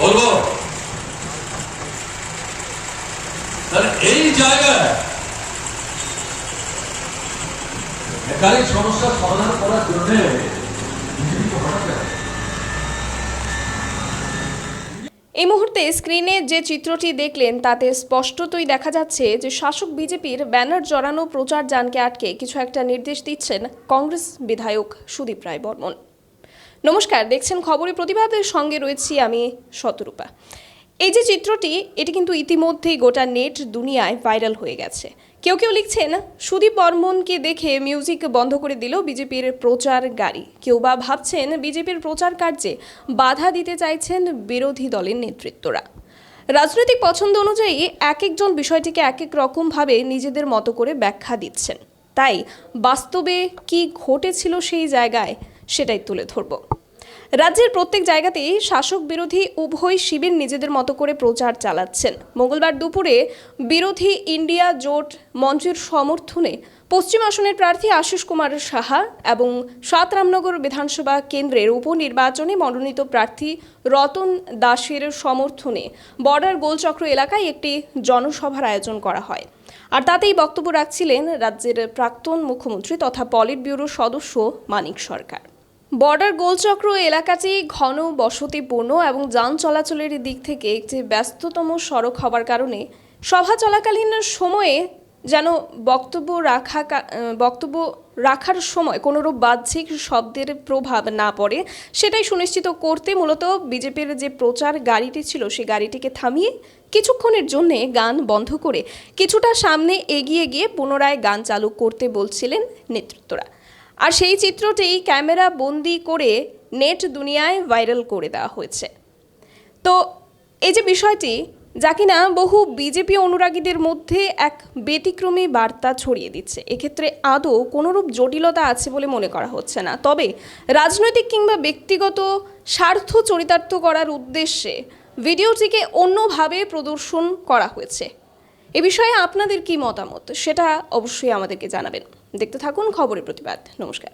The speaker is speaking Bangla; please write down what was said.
বলব? তাহলে এই জায়গায় বেকারি সমস্যার সমাধান করার এই মুহূর্তে স্ক্রিনে যে চিত্রটি দেখলেন, তাতে স্পষ্টতই দেখা যাচ্ছে যে শাসক বিজেপির ব্যানার জড়ানো প্রচার যানকে আটকে কিছু একটা নির্দেশ দিচ্ছেন কংগ্রেস বিধায়ক সুদীপ রায় বর্মন। নমস্কার, দেখছেন খবরে প্রতিবাদের সঙ্গে রয়েছি আমি শতরূপা। এই যে চিত্রটি, এটি কিন্তু ইতিমধ্যেই গোটা নেট দুনিয়ায় ভাইরাল হয়ে গেছে। কেউ কেউ লিখছেন, সুদীপ বর্মনকে দেখে মিউজিক বন্ধ করে দিল বিজেপির প্রচার গাড়ি। কেউ বা ভাবছেন বিজেপির প্রচার কার্যে বাধা দিতে চাইছেন বিরোধী দলের নেতৃত্বরা। রাজনৈতিক পছন্দ অনুযায়ী এক একজন বিষয়টিকে এক এক রকমভাবে নিজেদের মতো করে ব্যাখ্যা দিচ্ছেন। তাই বাস্তবে কি ঘটেছিল সেই জায়গায় সেটাই তুলে ধরব। রাজ্যের প্রত্যেক জায়গাতেই শাসক বিরোধী উভয় শিবির নিজেদের মতো করে প্রচার চালাচ্ছেন। মঙ্গলবার দুপুরে বিরোধী ইন্ডিয়া জোট মঞ্চের সমর্থনে পশ্চিম আসনের প্রার্থী আশিস কুমার সাহা এবং সাত রামনগর বিধানসভা কেন্দ্রের উপনির্বাচনে মনোনীত প্রার্থী রতন দাসের সমর্থনে বর্ডার গোলচক্র এলাকায় একটি জনসভার আয়োজন করা হয়। আর তাতেই বক্তব্য রাখছিলেন রাজ্যের প্রাক্তন মুখ্যমন্ত্রী তথা পলিট ব্যুরোর সদস্য মানিক সরকার। বর্ডার গোলচক্র এলাকাটি ঘন বসতিপূর্ণ এবং যান চলাচলের দিক থেকে একটি ব্যস্ততম সড়ক হবার কারণে সভা চলাকালীন সময়ে যেন বক্তব্য রাখা বক্তব্য রাখার সময় কোনোরূপ বাহ্যিক শব্দের প্রভাব না পড়ে, সেটাই সুনিশ্চিত করতে মূলত বিজেপির যে প্রচার গাড়িটি ছিল সেই গাড়িটিকে থামিয়ে কিছুক্ষণের জন্য গান বন্ধ করে কিছুটা সামনে এগিয়ে গিয়ে পুনরায় গান চালু করতে বলছিলেন নেতৃত্বরা। আর সেই চিত্রটি ক্যামেরা বন্দি করে নেট দুনিয়ায় ভাইরাল করে দেওয়া হয়েছে। তো এই যে বিষয়টি, যা কিনা বহু বিজেপি অনুরাগীদের মধ্যে এক ব্যতিক্রমী বার্তা ছড়িয়ে দিচ্ছে। এক্ষেত্রে আদৌ কোনোরূপ জটিলতা আছে বলে মনে করা হচ্ছে না। তবে রাজনৈতিক কিংবা ব্যক্তিগত স্বার্থ চরিতার্থ করার উদ্দেশ্যে ভিডিওটিকে অন্যভাবে প্রদর্শন করা হয়েছে। এ বিষয়ে আপনাদের কি মতামত? সেটা অবশ্যই আমাদেরকে জানাবেন। দেখতে থাকুন খবরের প্রতিবাদ। নমস্কার।